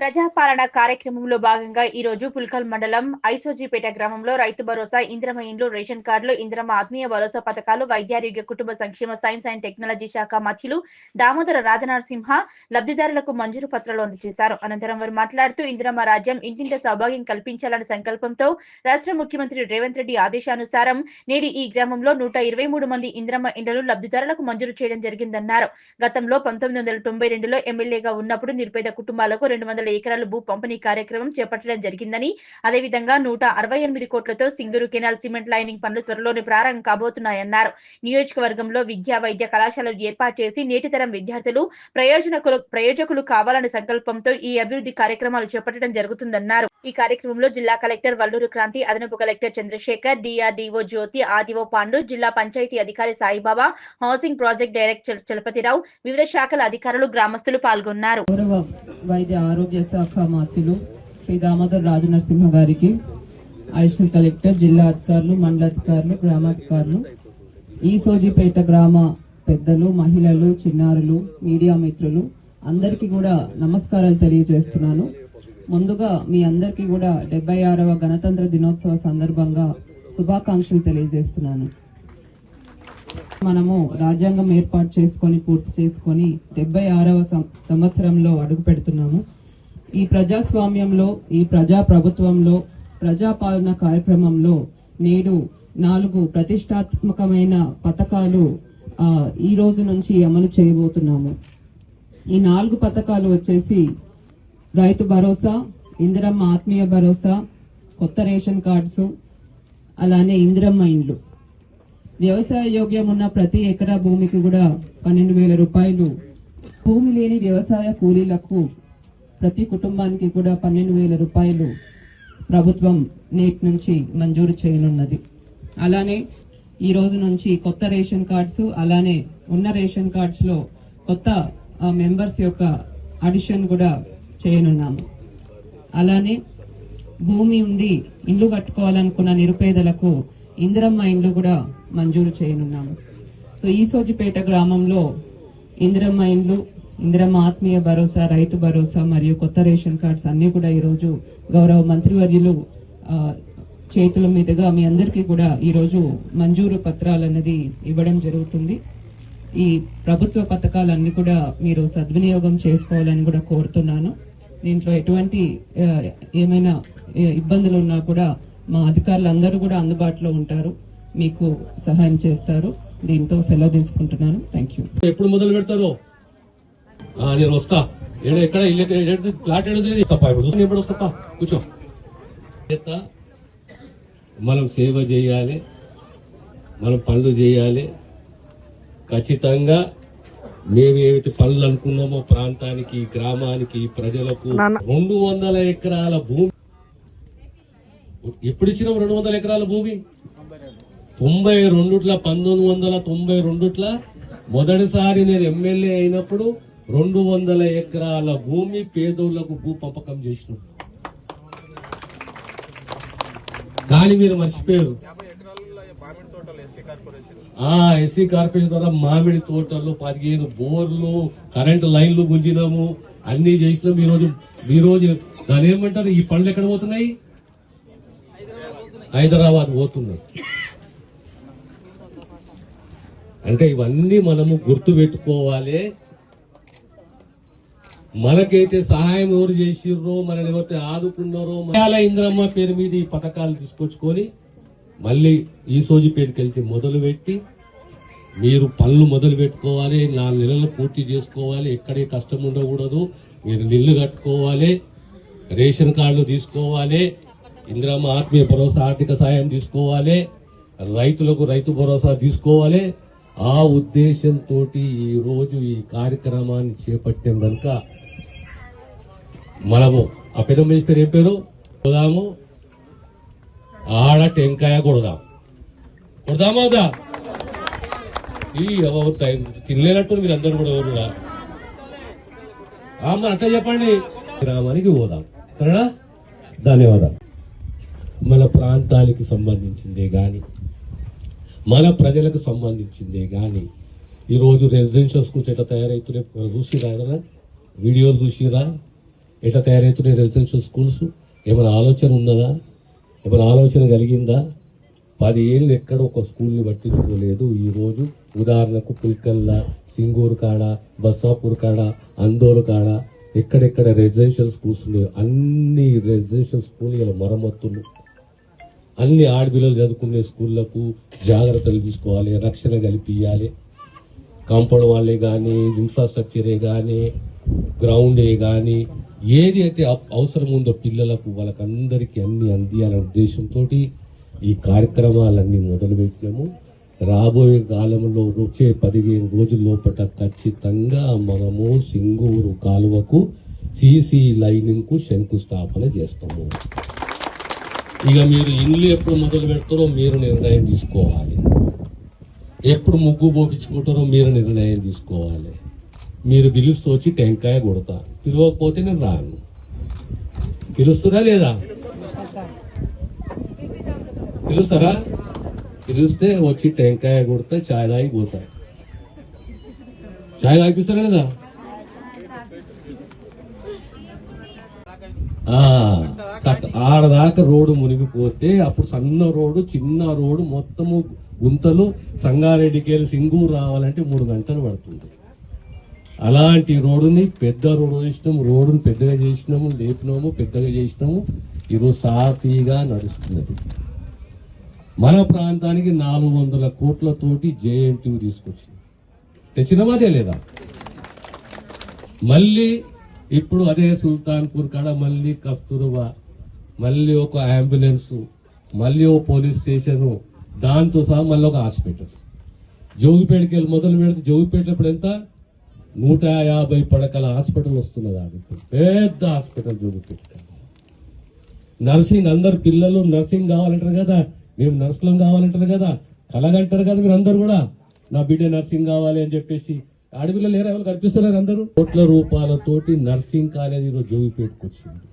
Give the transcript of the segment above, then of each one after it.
ప్రజాపాలన కార్యక్రమంలో భాగంగా ఈ రోజు పుల్కల్ మండలం ఐసోజీపేట గ్రామంలో రైతు భరోసా ఇంద్రమ ఇండ్లు రేషన్ కార్డులు ఇంద్రమ ఆత్మీయ భరోసా పథకాలు వైద్యారోగ్య కుటుంబ సంక్షేమ సైన్స్ అండ్ టెక్నాలజీ శాఖ మధ్యులు దామోదర రాజనరసింహ లబ్ధిదారులకు మంజూరు పత్రాలు అందజేశారు. అనంతరం వారు మాట్లాడుతూ ఇంద్రమ రాజ్యం ఇంటింట సౌభాగ్యం కల్పించాలన్న సంకల్పంతో రాష్ట్ర ముఖ్యమంత్రి రేవంత్ రెడ్డి ఆదేశానుసారం నేడు ఈ గ్రామంలో నూట ఇరవై మూడు మంది ఇంద్రమ ఇండ్లను లబ్ధిదారులకు మంజూరు చేయడం జరిగిందన్నారు. గతంలో పంతొమ్మిది వందల తొంభై రెండులో ఎమ్మెల్యేగా ఉన్నప్పుడు నిర్పేద కుటుంబాలకు రెండు వందల ఎకరాల భూ పంపిణీ కార్యక్రమం చేపట్టడం జరిగిందని అదేవిధంగా నూట అరవై ఎనిమిది కోట్లతో సింగూరు కెనాల్ సిమెంట్ లైనింగ్ పనులు త్వరలోనే ప్రారంభం కాబోతున్నాయన్నారు. నియోజకవర్గంలో విద్యా వైద్య కళాశాలలు ఏర్పాటు చేసి నేటి తరం విద్యార్థులు ప్రయోజనకులు ప్రయోజకులు కావాలనే సంకల్పంతో ఈ అభివృద్ధి కార్యక్రమాలు చేపట్టడం జరుగుతుందన్నారు. ఈ కార్యక్రమంలో జిల్లా కలెక్టర్ వల్లూరు క్రాంతి అదనపు కలెక్టర్ చంద్రశేఖర్ డిఆర్డీఓ జ్యోతి ఆదివో పాండు జిల్లా పంచాయతీ అధికారి Saibaba housing project director Chalapathirao వివిధ శాఖల అధికారులు గ్రామస్తులు పాల్గొన్నారు. వైద్య ఆరోగ్య శాఖ మాత్రులు శ్రీ దామోదర్ రాజనరసింహ గారికి అడిషనల్ కలెక్టర్ జిల్లా అధికారులు మండలాధికారులు గ్రామాధికారులు ఈసోజీపేట గ్రామ పెద్దలు మహిళలు చిన్నారులు మీడియా మిత్రులు అందరికీ కూడా నమస్కారాలు తెలియజేస్తున్నాను. ముందుగా మీ అందరికీ కూడా డెబ్బై ఆరవ గణతంత్ర దినోత్సవ సందర్భంగా శుభాకాంక్షలు తెలియజేస్తున్నాను. మనము రాజ్యాంగం ఏర్పాటు చేసుకొని పూర్తి చేసుకొని డెబ్బై ఆరవ సం- సంవత్సరంలో అడుగు పెడుతున్నాము ఈ ప్రజాస్వామ్యంలో ఈ ప్రజా ప్రభుత్వంలో ప్రజాపాలన కార్యక్రమంలో నేడు నాలుగు ప్రతిష్టాత్మకమైన పథకాలు ఈ రోజు నుంచి అమలు చేయబోతున్నాము. ఈ నాలుగు పథకాలు వచ్చేసి రైతు భరోసా ఇందిరమ్మ ఆత్మీయ భరోసా కొత్త రేషన్ కార్డ్స్ అలానే ఇందిరమ్మ ఇండ్లు. వ్యవసాయ యోగ్యం ఉన్న ప్రతి ఎకరా భూమికి కూడా పన్నెండు వేల రూపాయలు. భూమి లేని వ్యవసాయ కూలీలకు ప్రతి కుటుంబానికి కూడా పన్నెండు వేల రూపాయలు ప్రభుత్వం నేటి నుంచి మంజూరు చేయనున్నది. అలానే ఈ రోజు నుంచి కొత్త రేషన్ కార్డ్స్ అలానే ఉన్న రేషన్ కార్డ్స్లో కొత్త మెంబర్స్ యొక్క అడిషన్ కూడా చేయనున్నాము. అలానే భూమి ఉండి ఇల్లు కట్టుకోవాలనుకున్న నిరుపేదలకు ఇందిరమ్మ ఇండ్లు కూడా మంజూరు చేయనున్నాము. సో ఈసోజిపేట గ్రామంలో ఇందిరమ్మ ఇండ్లు ఇందిరమ్మ ఆత్మీయ భరోసా రైతు భరోసా మరియు కొత్త రేషన్ కార్డ్స్ అన్ని కూడా ఈరోజు గౌరవ మంత్రివర్యులు చేతుల మీదుగా మీ అందరికీ కూడా ఈరోజు మంజూరు పత్రాలు అన్నది ఇవ్వడం జరుగుతుంది. ఈ ప్రభుత్వ పథకాలన్నీ కూడా మీరు సద్వినియోగం చేసుకోవాలని కూడా కోరుతున్నాను. దీంట్లో ఎటువంటి ఏమైనా ఇబ్బందులు ఉన్నా కూడా మా అధికారులు అందరూ కూడా అందుబాటులో ఉంటారు. మీకు సహాయం చేస్తారు. దీంతో సెలవు తీసుకుంటున్నాను. థ్యాంక్ యూ ఎప్పుడు మొదలు పెడతారో? నేను వస్తా. ఏడ ఎక్కడ? ఇల్లు ఏడ- ఇప్పుడు చూసుకుని ఎప్పుడు వస్తా? కూర్చో. మనం సేవ చేయాలి. మనం పనులు చేయాలి. ఖచ్చితంగా మేము ఏవైతే పనులు అనుకున్నామో ప్రాంతానికి గ్రామానికి ప్రజలకు రెండు వందల ఎకరాల భూమి. ఎప్పుడు ఇచ్చినాం రెండు వందల ఎకరాల భూమి? తొంభై రెండుట్ల పంతొమ్మిది వందల తొంభై రెండుట్ల మొదటిసారి నేను ఎమ్మెల్యే అయినప్పుడు రెండు వందల ఎకరాల భూమి పేదోళ్ళకు భూ పంపకం చేసిన కానీ మీరు మర్చిపోయారు. ఆ ఎస్సీ కార్పొరేషన్ ద్వారా మామిడి తోటలు పదిహేను బోర్లు కరెంటు లైన్లు గుంజినాము అన్ని చేసినాం. ఈ రోజు దాని ఏమంటారు? ఈ పనులు ఎక్కడ పోతున్నాయి? హైదరాబాద్ పోతున్నాయి. అంటే ఇవన్నీ మనము గుర్తు పెట్టుకోవాలి మనకైతే సహాయం ఎవరు చేసిర్రో మనల్ని ఎవరైతే ఆదుకున్నారో ఇంద్రమ్మ పేరు మీద ఈ పథకాలు తీసుకొచ్చుకొని మళ్ళీ ఈ సోజు పేరుకి వెళ్తే మొదలు పెట్టి మీరు పనులు మొదలు పెట్టుకోవాలి నాలుగు నెలలు పూర్తి చేసుకోవాలి ఎక్కడే కష్టం ఉండకూడదు మీరు నిల్లు కట్టుకోవాలి రేషన్ కార్డులు తీసుకోవాలి ఇంద్రమ్మ ఆత్మీయ భరోసా ఆర్థిక సాయం తీసుకోవాలి రైతులకు రైతు భరోసా తీసుకోవాలి. ఆ ఉద్దేశంతో ఈరోజు ఈ కార్యక్రమాన్ని చేపట్టాం కనుక మనము ఆ పెద్ద మనిషి పేరు ఏం పేరు? కొడదాము. ఆడ టెంకాయ కొడదాం. కొడదామా వద్దా? ఈ ఎవరు తినలేనట్టు మీరు అందరూ కూడా ఎవరు కూడా. మరి అట్లా చెప్పండి. గ్రామానికి పోదాం. సరేనా? ధన్యవాదాలు. మన ప్రాంతానికి సంబంధించిందే గాని మన ప్రజలకు సంబంధించిందే గాని ఈరోజు రెసిడెన్షియల్ స్కూల్స్ ఎట్లా తయారవుతున్నాయి చూసిరా కదా వీడియోలు చూసిరా ఎట్లా తయారవుతున్నాయి రెసిడెన్షియల్ స్కూల్స్ ఏమైనా ఆలోచన ఉన్నదా? ఏమైనా ఆలోచన కలిగిందా? పది ఏళ్ళు ఎక్కడ ఒక స్కూల్ని పట్టించుకోలేదు. ఈరోజు ఉదాహరణకు పుల్కల్ల సింగూరు కాడ బస్సాపూర్ కాడ అందోలు కాడ ఎక్కడెక్కడ రెసిడెన్షియల్ స్కూల్స్ ఉన్నాయో అన్ని రెసిడెన్షియల్ స్కూల్ ఇలా మరమ్మతులు. అన్ని ఆడపిల్లలు చదువుకునే స్కూళ్ళకు జాగ్రత్తలు తీసుకోవాలి రక్షణ కల్పించాలి కాంపౌండ్ వాళ్ళే కానీ ఇన్ఫ్రాస్ట్రక్చరే కానీ గ్రౌండే కానీ ఏది అయితే అవసరం ఉందో పిల్లలకు వాళ్ళకందరికీ అన్ని అందియాలనే ఉద్దేశంతో ఈ కార్యక్రమాలన్నీ మొదలుపెట్టినాము. రాబోయే కాలంలో వచ్చే పదిహేను రోజుల లోపల ఖచ్చితంగా మనము సింగూరు కాలువకు సిసి లైనింగ్కు శంకుస్థాపన చేస్తాము. ఇక మీరు ఇల్లు ఎప్పుడు మొదలు పెడతారో మీరు నిర్ణయం తీసుకోవాలి. ఎప్పుడు ముగ్గు పోపించుకుంటారో మీరు నిర్ణయం తీసుకోవాలి. మీరు పిలుస్తూ వచ్చి టెంకాయ కొడతా. పిలవకపోతే నేను రాను. పిలుస్తురా లేదా? పిలుస్తారా? పిలిస్తే వచ్చి టెంకాయ కొడతా చాయ్ తాగిపోతా ఛాయ్ చాయ్ తాగిపిస్తారా లేదా? ఆ, ఆడదాకా రోడ్డు మునిగిపోతే అప్పుడు సన్న రోడ్డు చిన్న రోడ్డు మొత్తము గుంతలు సంగారెడ్డికి వెళ్ళి సింగూరు రావాలంటే మూడు గంటలు పడుతుంది. అలాంటి రోడ్డుని పెద్ద రోడ్డు చేసినాము రోడ్డుని పెద్దగా చేసినాము లేపినాము పెద్దగా చేసినాము. ఈరోజు సాఫీగా నడుస్తున్నది. మన ప్రాంతానికి నాలుగు వందల కోట్లతోటి జేఎన్టీ తీసుకొచ్చింది. తెచ్చినమాదే లేదా? మళ్ళీ ఇప్పుడు అదే సుల్తాన్పూర్ కాడ మళ్ళీ కస్తూర్బా మళ్ళీ ఒక అంబులెన్స్ మళ్ళీ ఒక పోలీస్ స్టేషను దాంతో సహా మళ్ళీ ఒక హాస్పిటల్. జోగిపేటకి వెళ్ళి మొదలు పెడితే జోగిపేట ఇప్పుడు ఎంత? నూట యాభై పడకల హాస్పిటల్ వస్తున్నది ఆడ పెద్ద హాస్పిటల్ జోగిపేట నర్సింగ్ అందరు పిల్లలు నర్సింగ్ కావాలంటారు కదా. మేము నర్సులం కావాలంటారు కదా. కలగంటారు కదా మీరు అందరు కూడా. నా బిడ్డ నర్సింగ్ కావాలి అని చెప్పేసి ఆడపిల్లలు లేరా? ఎవరు కనిపిస్తున్నారు అందరూ? కోట్ల రూపాయలతోటి నర్సింగ్ కాలేజ్ ఈరోజు జోగిపేటకు వచ్చింది.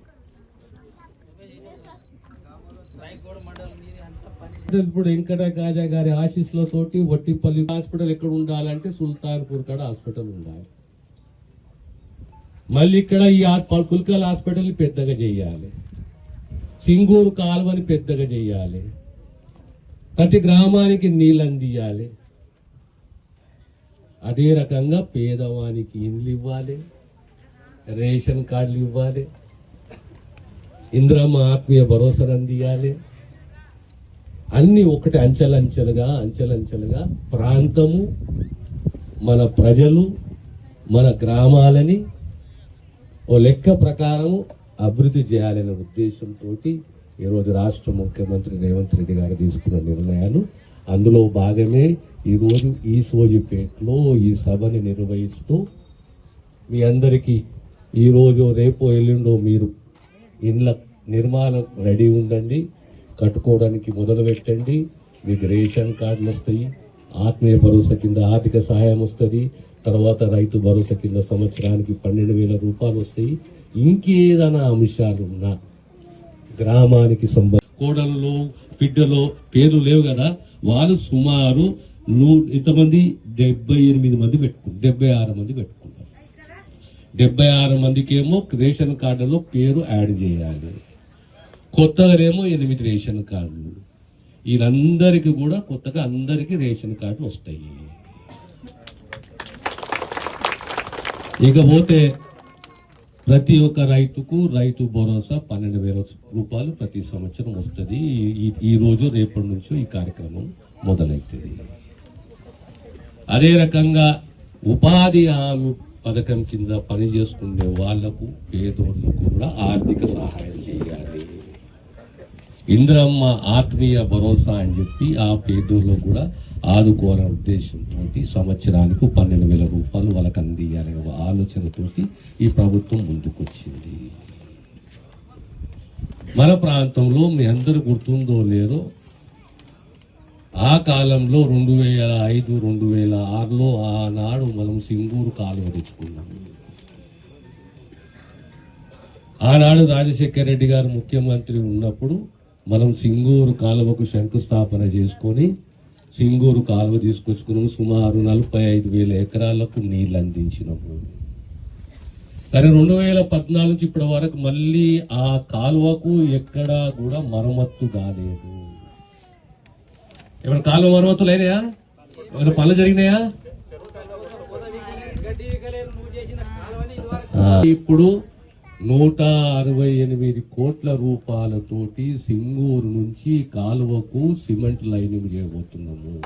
ఇప్పుడు వెంకట గాజా గారి ఆశీస్సులతోటి వట్టిపల్లి హాస్పిటల్ ఎక్కడ ఉండాలంటే సుల్తాన్పూర్ కాడ హాస్పిటల్ ఉండాలి. మళ్ళీ ఇక్కడ ఈ పుల్కల్ హాస్పిటల్ పెద్దగా చేయాలి. సింగూరు కాలువని పెద్దగా చేయాలి. ప్రతి గ్రామానికి నీళ్ళు అందియాలి అదే రకంగా పేదవానికి ఇండ్లు ఇవ్వాలి. రేషన్ కార్డులు ఇవ్వాలి. ఇంద్రమ్మ ఆత్మీయ భరోసాను అందియాలి అన్ని ఒకటి అంచెలంచెలుగా అంచెలంచెలుగా ప్రాంతము మన ప్రజలు మన గ్రామాలని ఓ లెక్క ప్రకారం అభివృద్ధి చేయాలనే ఉద్దేశంతో ఈరోజు రాష్ట్ర ముఖ్యమంత్రి రేవంత్ రెడ్డి గారు తీసుకున్న నిర్ణయాలు. అందులో భాగమే ఈరోజు ఈ సోజిపేటలో ఈ సభని నిర్వహిస్తూ మీ అందరికీ ఈరోజు రేపో ఎల్లుండో మీరు ఇండ్ల నిర్మాణం రెడీ ఉండండి కట్టుకోవడానికి మొదలు పెట్టండి. మీకు రేషన్ కార్డులు వస్తాయి ఆత్మీయ భరోసా కింద ఆర్థిక సహాయం వస్తుంది తర్వాత రైతు భరోసా కింద సంవత్సరానికి పన్నెండు వేల రూపాయలు వస్తాయి. ఇంకేదైనా అంశాలు ఉన్నా గ్రామానికి సంబంధ కోడలలో బిడ్డలో పేర్లు లేవు కదా. వాళ్ళు సుమారు నూ ఇంతమంది డెబ్బై ఎనిమిది మంది పెట్టుకున్నారు డెబ్బై ఆరు మంది పెట్టుకున్నారు డెబ్బై ఆరు మందికేమో రేషన్ కార్డులో పేరు యాడ్ చేయాలి. కొత్తగానేమో ఎనిమిది రేషన్ కార్డులు. వీళ్ళందరికీ కూడా కొత్తగా అందరికీ రేషన్ కార్డు వస్తాయి. ఇకపోతే ప్రతి ఒక్క రైతుకు రైతు భరోసా పన్నెండు వేల రూపాయలు ప్రతి సంవత్సరం వస్తుంది. ఈ- ఈ రోజు రేపటి నుంచో ఈ కార్యక్రమం మొదలవుతుంది అదే రకంగా ఉపాధి హామీ పథకం కింద పనిచేసుకునే వాళ్ళకు పేదోళ్ళకు కూడా ఆర్థిక సహాయం చేయాలి. ఇంద్రమ్మ ఆత్మీయ భరోసా అని చెప్పి ఆ పేదోళ్ళు కూడా ఆదుకోవాలనే ఉద్దేశంతో సంవత్సరానికి పన్నెండు వేల రూపాయలు వాళ్ళకి అందియాలనే ఒక ఆలోచనతోటి ఈ ప్రభుత్వం ముందుకొచ్చింది. మన ప్రాంతంలో మీ అందరు గుర్తుందో లేదో ఆ కాలంలో రెండు వేల ఐదు రెండు వేల ఆరులో ఆనాడు మనం సింగూరు కాలువ తెచ్చుకున్నాం. ఆనాడు రాజశేఖర రెడ్డి గారు ముఖ్యమంత్రి ఉన్నప్పుడు మనం సింగూరు కాలువకు శంకుస్థాపన చేసుకొని సింగూరు కాలువ తీసుకొచ్చుకున్నాము. సుమారు నలభై ఐదు వేల ఎకరాలకు నీళ్ళు అందించినాము. కానీ రెండు వేల పద్నాలుగు నుంచి ఇప్పటి వరకు మళ్ళీ ఆ కాలువకు ఎక్కడా కూడా మరమ్మత్తు కాలేదు. ఏమైనా కాలువ మరమ్మతులు అయినాయా? ఏమైనా పనులు జరిగినాయా? ఇప్పుడు నూట అరవై ఎనిమిది కోట్ల రూపాయలతోటి సింగూరు నుంచి కాలువకు సిమెంట్ లైనింగ్ చేయబోతున్నాము.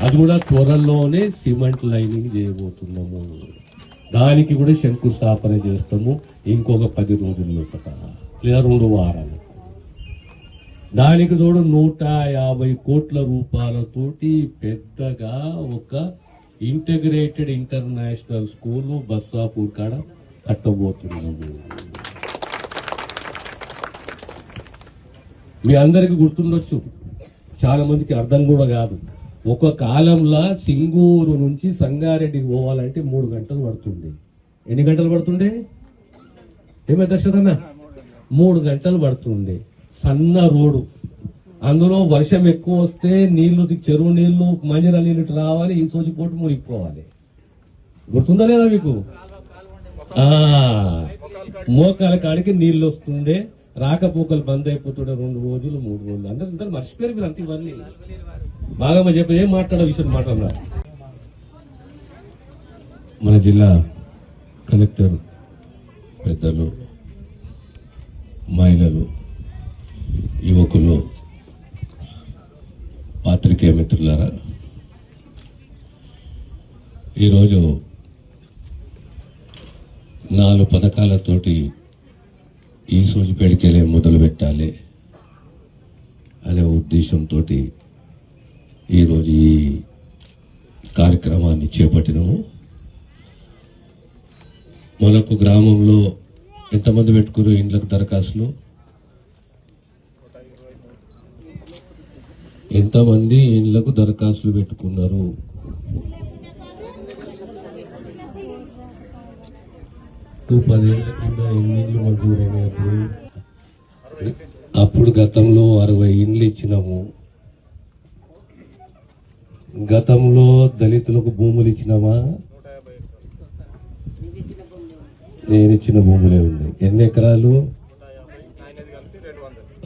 అది కూడా త్వరలోనే సిమెంట్ లైనింగ్ చేయబోతున్నాము. దానికి కూడా శంకుస్థాపన చేస్తాము ఇంకొక పది రోజుల లోపల లేదా రెండు వారాలు. దానికి తోడు నూట యాభై కోట్ల రూపాయలతోటి పెద్దగా ఒక ఇంటిగ్రేటెడ్ ఇంటర్నేషనల్ స్కూల్ బస్సాపూర్ కాడ కట్టబోతున్నాము. మీ అందరికీ గుర్తుండొచ్చు చాలా మందికి అర్థం కూడా కాదు. ఒక కాలంలో సింగూరు నుంచి సంగారెడ్డికి పోవాలంటే మూడు గంటలు పడుతుంది ఎన్ని గంటలు పడుతుండే? ఏమే దర్శకన్నా మూడు గంటలు పడుతుండే. సన్న రోడ్డు. అందులో వర్షం ఎక్కువ వస్తే నీళ్ళు చెరువు నీళ్ళు మంజర నీళ్ళు ఇటు రావాలి ఈ సోచి పోటు మునిగిపోవాలి. గుర్తుందా లేదా మీకు? మోకాల కాడికి నీళ్ళు వస్తుండే రాకపోకలు బంద్ అయిపోతుండే రెండు రోజులు మూడు రోజులు. అందరూ అందరూ మర్చిపోయారు మీరు అంత ఇవన్నీ. బాగా చెప్పి ఏం మాట్లాడే విషయం మాట్లాడారు? మన జిల్లా కలెక్టర్ పెద్దలు మహిళలు యువకులు పాత్రికేయ మిత్రులారా ఈరోజు నాలుగు పథకాలతోటి ఈ సూచిపేడికెళ్ళే మొదలు పెట్టాలి అనే ఉద్దేశంతో ఈరోజు ఈ కార్యక్రమాన్ని చేపట్టినాము. మనకు గ్రామంలో ఎంతమంది పెట్టుకున్నారు? ఇండ్లకు దరఖాస్తులు? ఎంతమంది ఇండ్లకు దరఖాస్తులు పెట్టుకున్నారు? పదేళ్ళ కింద ఎన్ని ఇండ్లు అప్పుడు అప్పుడు గతంలో అరవై ఇండ్లు ఇచ్చినాము. గతంలో దళితులకు భూములు ఇచ్చినామా? నేను ఇచ్చిన భూములే ఉన్నాయి. ఎన్ని ఎకరాలు?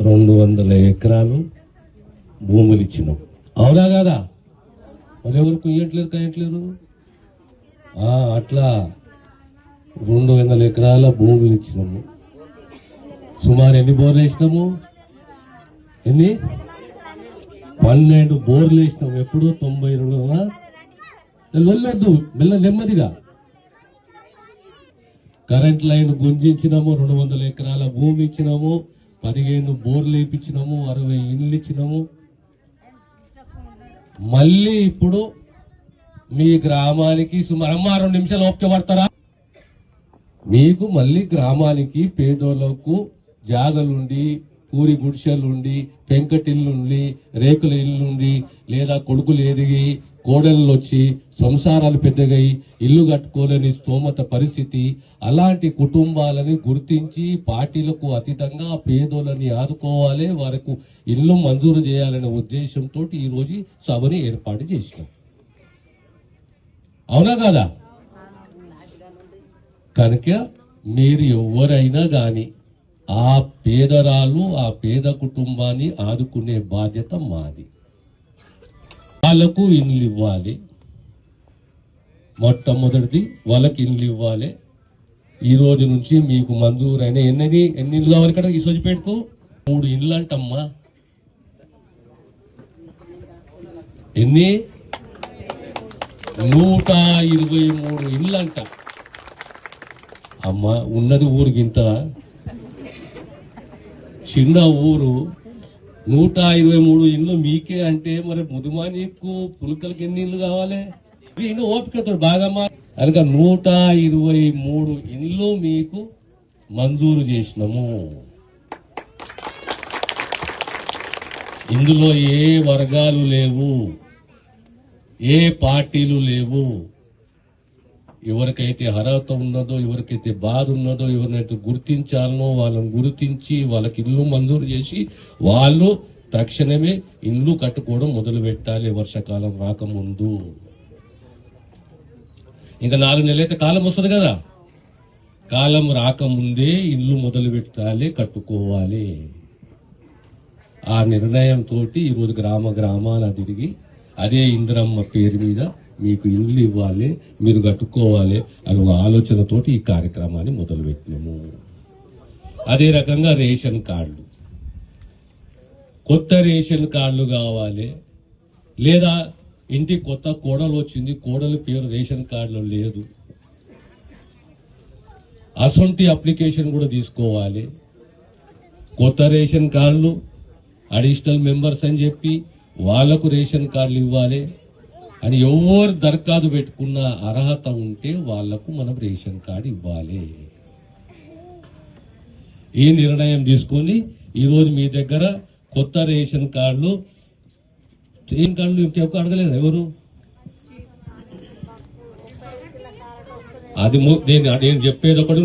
రెండు వందల ఎకరాలు భూములు ఇచ్చినాం అవునా కాదా? మరి ఎవరు కుయ్యట్లేరు కయ్యట్లేరు అట్లా రెండు వందల ఎకరాల భూములు ఇచ్చినాము సుమారు ఎన్ని బోర్లు వేసినాము? ఎన్ని? పన్నెండు బోర్లు వేసినాము ఎప్పుడు? తొంభై రెండు వెళ్ళొద్దు మెల్ల నెమ్మదిగా. కరెంట్ లైన్ గుంజించినాము రెండు వందల ఎకరాల భూమి ఇచ్చినాము. పదిహేను బోర్లు వేయించినాము అరవై ఇండ్లు ఇచ్చినాము. మళ్ళీ ఇప్పుడు మీ గ్రామానికి సుమారు రెండు నిమిషాలు ఓపిక పడతారా? మీకు మళ్ళీ గ్రామానికి పేదోళ్ళకు జాగలుండి పూరి గుడిసెలుండి పెంకటిల్లుండి రేకుల ఇల్లుండి లేదా కొడుకులు ఎదిగి కోడళ్ళు వచ్చి సంసారాలు పెద్దగై ఇల్లు కట్టుకోలేని స్తోమత పరిస్థితి అలాంటి కుటుంబాలని గుర్తించి పార్టీలకు అతీతంగా పేదోళ్ళని ఆదుకోవాలి వారికి ఇల్లు మంజూరు చేయాలనే ఉద్దేశంతో ఈరోజు సభని ఏర్పాటు చేసినాం. అవునా కాదా? కనుక మీరు ఎవరైనా కానీ ఆ పేదరాలు ఆ పేద కుటుంబాన్ని ఆదుకునే బాధ్యత మాది. వాళ్ళకు ఇండ్లు ఇవ్వాలి. మొట్టమొదటిది వాళ్ళకి ఇండ్లు ఇవ్వాలి. ఈ రోజు నుంచి మీకు మంజూరైన ఎన్ని ఎన్ని ఇండ్లు కావాలి ఇక్కడ? ఈ సోజిపేటకు మూడు ఇండ్లు అంటమ్మా. ఎన్ని? నూట ఇరవై మూడు ఇండ్లు అంట. అమ్మ ఉన్నది ఊరికింత చిన్న ఊరు నూట ఇరవై మూడు ఇండ్లు మీకే అంటే మరి ముదుమానీకు పులకలకి ఎన్ని ఇండ్లు కావాలి? ఇంకా ఓపికతో బాగా మా కనుక నూట ఇరవై మూడు ఇండ్లు మీకు మంజూరు చేసినాము. ఇందులో ఏ వర్గాలు లేవు? ఏ పార్టీలు లేవు? ఎవరికైతే అర్హత ఉన్నదో ఎవరికైతే బాధ ఉన్నదో ఎవరినైతే గుర్తించాలనో వాళ్ళని గుర్తించి వాళ్ళకి ఇల్లు మంజూరు చేసి వాళ్ళు తక్షణమే ఇల్లు కట్టుకోవడం మొదలు పెట్టాలి వర్షాకాలం రాకముందు. ఇంకా నాలుగు నెలలైతే కాలం వస్తుంది కదా. కాలం రాకముందే ఇల్లు మొదలు పెట్టాలి కట్టుకోవాలి. ఆ నిర్ణయంతో ఈరోజు గ్రామ గ్రామాల తిరిగి అదే ఇంద్రమ్మ పేరు మీద మీకు ఇల్లు ఇవ్వాలి మీరు కట్టుకోవాలి అని ఒక ఆలోచనతోటి ఈ కార్యక్రమాన్ని మొదలుపెట్టినాము. అదే రకంగా రేషన్ కార్డులు కొత్త రేషన్ కార్డులు కావాలి లేదా ఇంటి కొత్త కోడలు వచ్చింది కోడలు పేరు రేషన్ కార్డులో లేదు. అసొంటి అప్లికేషన్ కూడా తీసుకోవాలి. కొత్త రేషన్ కార్డులు అడిషనల్ మెంబర్స్ అని చెప్పి వాళ్ళకు రేషన్ కార్డులు ఇవ్వాలి. అని ఎవరు దరఖాస్తు పెట్టుకున్న అర్హత ఉంటే వాళ్ళకు మనం రేషన్ కార్డు ఇవ్వాలి. ఈ నిర్ణయం తీసుకొని ఈరోజు మీ దగ్గర కొత్త రేషన్ కార్డులు రేషన్ కార్డులు ఇంకెవరు అడగలేదు ఎవరు? అది నేను నేను చెప్పేది ఒకటి